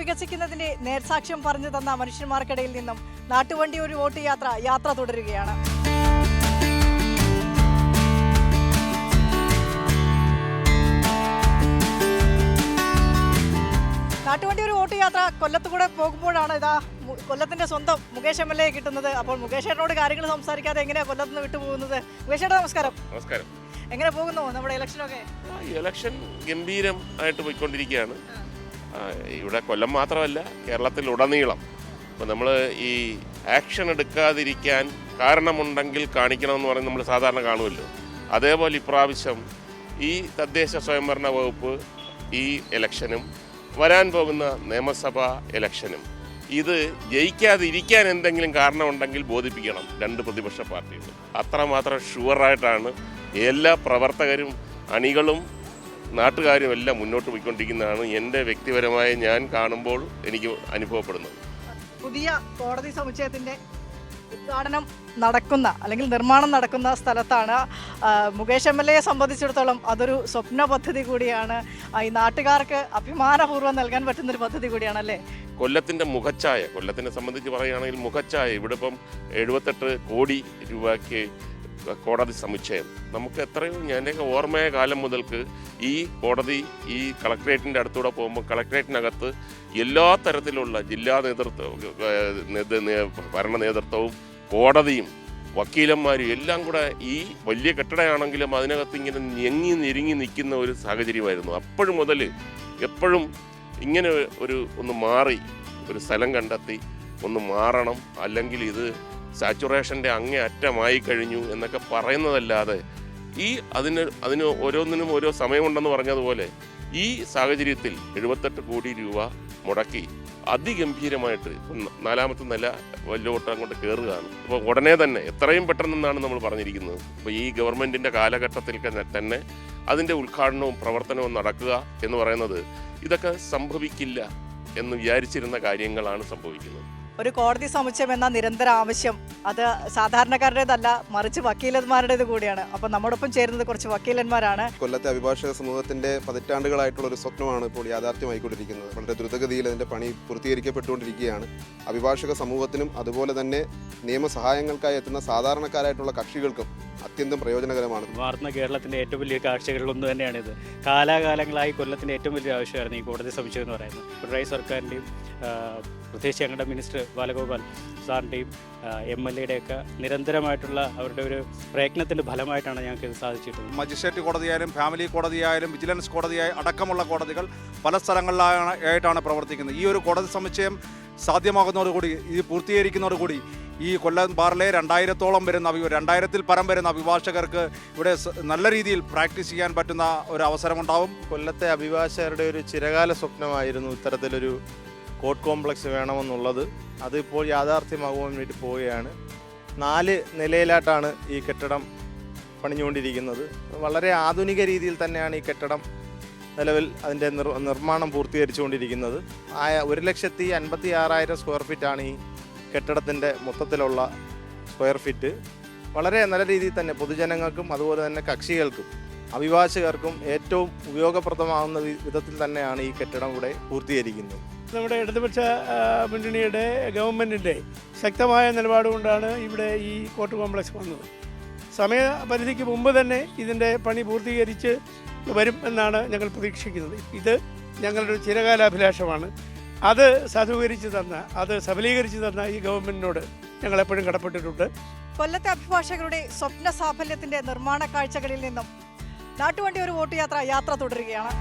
വികസിക്കുന്നതിന്റെ നേർസാക്ഷ്യം പറഞ്ഞു തന്ന മനുഷ്യന്മാർക്കിടയിൽ നിന്നും നാട്ടുവണ്ടി ഒരു വോട്ട് യാത്ര യാത്ര തുടരുകയാണ്. നാട്ടുവണ്ടി ഒരു വോട്ട് യാത്ര കൊല്ലത്തുകൂടെ പോകുമ്പോഴാണ് ഇതാ കൊല്ലത്തിന്റെ സ്വന്തം മുകേഷ് എം എൽ എ കിട്ടുന്നത്. അപ്പോൾ മുകേഷ് ഏട്ടനോട് കാര്യങ്ങൾ സംസാരിക്കാതെ എങ്ങനെയാ കൊല്ലത്ത് നിന്ന് വിട്ടുപോകുന്നത്? മുകേഷ് ഏട്ടാ നമസ്കാരം. നമസ്കാരം. എങ്ങനെ പോകുന്നു നമ്മുടെ ഇലക്ഷനൊക്കെ ഇലക്ഷൻ ഗംഭീരം ആയിട്ട് പോയിക്കൊണ്ടിരിക്കുകയാണ്. ഇവിടെ കൊല്ലം മാത്രമല്ല കേരളത്തിൽ ഉടനീളം. അപ്പോൾ നമ്മൾ ഈ ആക്ഷൻ എടുക്കാതിരിക്കാൻ കാരണമുണ്ടെങ്കിൽ കാണിക്കണമെന്ന് പറഞ്ഞ് നമ്മൾ സാധാരണ കാണുമല്ലോ. അതേപോലെ ഇപ്രാവശ്യം ഈ തദ്ദേശ സ്വയംഭരണ വകുപ്പ് ഈ ഇലക്ഷനും വരാൻ പോകുന്ന നിയമസഭാ ഇലക്ഷനും ഇത് ജയിക്കാതിരിക്കാൻ എന്തെങ്കിലും കാരണമുണ്ടെങ്കിൽ ബോധിപ്പിക്കണം രണ്ട് പ്രതിപക്ഷ പാർട്ടികൾ അത്രമാത്രം ഷുവറായിട്ടാണ് എല്ലാ പ്രവർത്തകരും അണികളും നാട്ടുകാരും എല്ലാം മുന്നോട്ട് പോയിക്കൊണ്ടിരിക്കുന്നതാണ് എന്റെ വ്യക്തിപരമായ ഞാൻ കാണുമ്പോൾ എനിക്ക് അനുഭവപ്പെടുന്നത്. പുതിയ കോടതി സമുച്ചയത്തിന്റെ ഉദ്ഘാടനം നടക്കുന്ന അല്ലെങ്കിൽ നിർമ്മാണം നടക്കുന്ന സ്ഥലത്താണ് മുകേഷ് എം എൽ എയെ സംബന്ധിച്ചിടത്തോളം അതൊരു സ്വപ്ന പദ്ധതി കൂടിയാണ്. ഈ നാട്ടുകാർക്ക് അഭിമാനപൂർവം നൽകാൻ പറ്റുന്ന ഒരു പദ്ധതി കൂടിയാണ് അല്ലേ കൊല്ലത്തിന്റെ മുഖച്ചായ കൊല്ലത്തിനെ സംബന്ധിച്ച് പറയുകയാണെങ്കിൽ മുഖച്ചായ ഇവിടെ ഇപ്പം എഴുപത്തെട്ട് കോടി രൂപയ്ക്ക് കോടതി സമുച്ചയം. നമുക്ക് എത്രയോ ഞാന്റെയൊക്കെ ഓർമ്മയ കാലം മുതൽക്ക് ഈ കോടതി ഈ കളക്ട്രേറ്റിന്റെ അടുത്തൂടെ പോകുമ്പോൾ കളക്ട്രേറ്റിനകത്ത് എല്ലാ തരത്തിലുള്ള ജില്ലാ നേതൃത്വം ഭരണ നേതൃത്വവും കോടതിയും വക്കീലന്മാരും എല്ലാം കൂടെ ഈ വലിയ കെട്ടിടമാണെങ്കിലും അതിനകത്ത് ഇങ്ങനെ ഞെങ്ങി ഞെരുങ്ങി നിൽക്കുന്ന ഒരു സാഹചര്യമായിരുന്നു. അപ്പോഴും മുതൽ എപ്പോഴും ഇങ്ങനെ ഒരു ഒന്ന് മാറി ഒരു സ്ഥലം കണ്ടെത്തി ഒന്ന് മാറണം. അല്ലെങ്കിൽ ഇത് സാച്ചുറേഷന്റെ അങ്ങേ അറ്റമായി കഴിഞ്ഞു എന്നൊക്കെ പറയുന്നതല്ലാതെ ഈ അതിന് അതിന് ഓരോന്നിനും ഓരോ സമയമുണ്ടെന്ന് പറഞ്ഞതുപോലെ ഈ സാഹചര്യത്തിൽ എഴുപത്തെട്ട് കോടി രൂപ മുടക്കി അതിഗംഭീരമായിട്ട് നാലാമത്തെ നില വല്ലോട്ട് അങ്ങോട്ട് കയറുകയാണ്. അപ്പോൾ ഉടനെ തന്നെ എത്രയും പെട്ടെന്നാണ് നമ്മൾ പറഞ്ഞിരിക്കുന്നത്. അപ്പോൾ ഈ ഗവൺമെന്റിന്റെ കാലഘട്ടത്തിൽ തന്നെ അതിന്റെ ഉദ്ഘാടനവും പ്രവർത്തനവും നടക്കുക എന്ന് പറയുന്നത് ഇതൊക്കെ സംഭവിക്കില്ല എന്ന് വിചാരിച്ചിരുന്ന കാര്യങ്ങളാണ് സംഭവിക്കുന്നത്. ഒരു കോടതി സമുച്ചയം എന്ന നിരന്തര ആവശ്യം അത് സാധാരണക്കാരുടേതല്ല മറിച്ച് വക്കീലന്മാരുടേത് കൂടിയാണ്. അപ്പം നമ്മോടൊപ്പം ചേരുന്നത് കുറച്ച് വക്കീലന്മാരാണ്. കൊല്ലത്തെ അഭിഭാഷക സമൂഹത്തിന്റെ പതിറ്റാണ്ടുകളായിട്ടുള്ള ഒരു സ്വപ്നമാണ് ഇപ്പോൾ യാഥാർത്ഥ്യമായിക്കൊണ്ടിരിക്കുന്നത്. വളരെ ദ്രുതഗതിയിൽ അതിന്റെ പണി പൂർത്തീകരിക്കപ്പെട്ടുകൊണ്ടിരിക്കുകയാണ്. അഭിഭാഷക സമൂഹത്തിനും അതുപോലെ തന്നെ നിയമസഹായങ്ങൾക്കായി എത്തുന്ന സാധാരണക്കാരായിട്ടുള്ള കക്ഷികൾക്കും അത്യന്തം പ്രയോജനകരമാണ്. വാർന്ന കേരളത്തിന്റെ ഏറ്റവും വലിയ കാഴ്ചകളിലൊന്ന് തന്നെയാണിത്. കാലാകാലങ്ങളായി കൊല്ലത്തിന്റെ ഏറ്റവും വലിയ ആവശ്യമായിരുന്നു ഈ കോടതി സമുച്ചയം എന്ന് പറയുന്നത്. പിണറായി സർക്കാരിന്റെയും പ്രത്യേകിച്ച് ഞങ്ങളുടെ മിനിസ്റ്റർ ബാലഗോപാൽ സാറിന്റെയും എം എൽ എയുടെയൊക്കെ നിരന്തരമായിട്ടുള്ള അവരുടെ ഒരു പ്രയത്നത്തിന്റെ ഫലമായിട്ടാണ് ഞങ്ങൾക്ക് ഇത് സാധിച്ചിട്ടുള്ളത്. മജിസ്ട്രേറ്റ് കോടതിയായാലും ഫാമിലി കോടതിയായാലും വിജിലൻസ് കോടതിയായി അടക്കമുള്ള കോടതികൾ പല സ്ഥലങ്ങളിലാണ് ആയിട്ടാണ് പ്രവർത്തിക്കുന്നത്. ഈ ഒരു കോടതി സമുച്ചയം സാധ്യമാകുന്നതോടുകൂടി ഇത് പൂർത്തീകരിക്കുന്നതോടുകൂടി ഈ കൊല്ലം ബാറിലെ രണ്ടായിരത്തോളം വരുന്ന അഭി രണ്ടായിരത്തിൽ പരം വരുന്ന അഭിഭാഷകർക്ക് ഇവിടെ നല്ല രീതിയിൽ പ്രാക്ടീസ് ചെയ്യാൻ പറ്റുന്ന ഒരു അവസരമുണ്ടാവും. കൊല്ലത്തെ അഭിഭാഷകരുടെ ഒരു ചിരകാല സ്വപ്നമായിരുന്നു ഇത്തരത്തിലൊരു കോർട്ട് കോംപ്ലക്സ് വേണമെന്നുള്ളത് അതിപ്പോൾ യാഥാർത്ഥ്യമാകുവാൻ വേണ്ടി പോവുകയാണ്. നാല് നിലയിലായിട്ടാണ് ഈ കെട്ടിടം പണിഞ്ഞുകൊണ്ടിരിക്കുന്നത്. വളരെ ആധുനിക രീതിയിൽ തന്നെയാണ് ഈ കെട്ടിടം നിലവിൽ അതിന്റെ നിർ നിർമ്മാണം പൂർത്തീകരിച്ചുകൊണ്ടിരിക്കുന്നത്. ആയ ഒരു ലക്ഷത്തി അൻപത്തി ആറായിരം സ്ക്വയർ ഫീറ്റാണ് ഈ കെട്ടിടത്തിന്റെ മൊത്തത്തിലുള്ള സ്ക്വയർ ഫീറ്റ്. വളരെ നല്ല രീതിയിൽ തന്നെ പൊതുജനങ്ങൾക്കും അതുപോലെ തന്നെ കക്ഷികൾക്കും അഭിഭാഷകർക്കും ഏറ്റവും ഉപയോഗപ്രദമാകുന്ന വിധത്തിൽ തന്നെയാണ് ഈ കെട്ടിടം ഇവിടെ പൂർത്തീകരിക്കുന്നത്. നമ്മുടെ ഇടതുപക്ഷ മുന്നണിയുടെ ഗവൺമെന്റിന്റെ ശക്തമായ നിലപാടുകൊണ്ടാണ് ഇവിടെ ഈ കോർട്ട് കോംപ്ലക്സ് വന്നത്. സമയപരിധിക്ക് മുമ്പ് തന്നെ ഇതിന്റെ പണി പൂർത്തീകരിച്ച് വരും എന്നാണ് ഞങ്ങൾ പ്രതീക്ഷിക്കുന്നത്. ഇത് ഞങ്ങളുടെ ഒരു ചിരകാലാഭിലാഷമാണ്. അത് സാധൂകരിച്ച് തന്ന അത് സഫലീകരിച്ച് തന്ന ഈ ഗവൺമെന്റിനോട് ഞങ്ങൾ എപ്പോഴും കടപ്പെട്ടിട്ടുണ്ട്. കൊല്ലത്തെ അഭിഭാഷകരുടെ സ്വപ്ന സാഫല്യത്തിന്റെ നിർമ്മാണ കാഴ്ചകളിൽ നിന്നും നാട്ടുവണ്ടി ഒരു വോട്ട് യാത്ര യാത്ര തുടരുകയാണ്.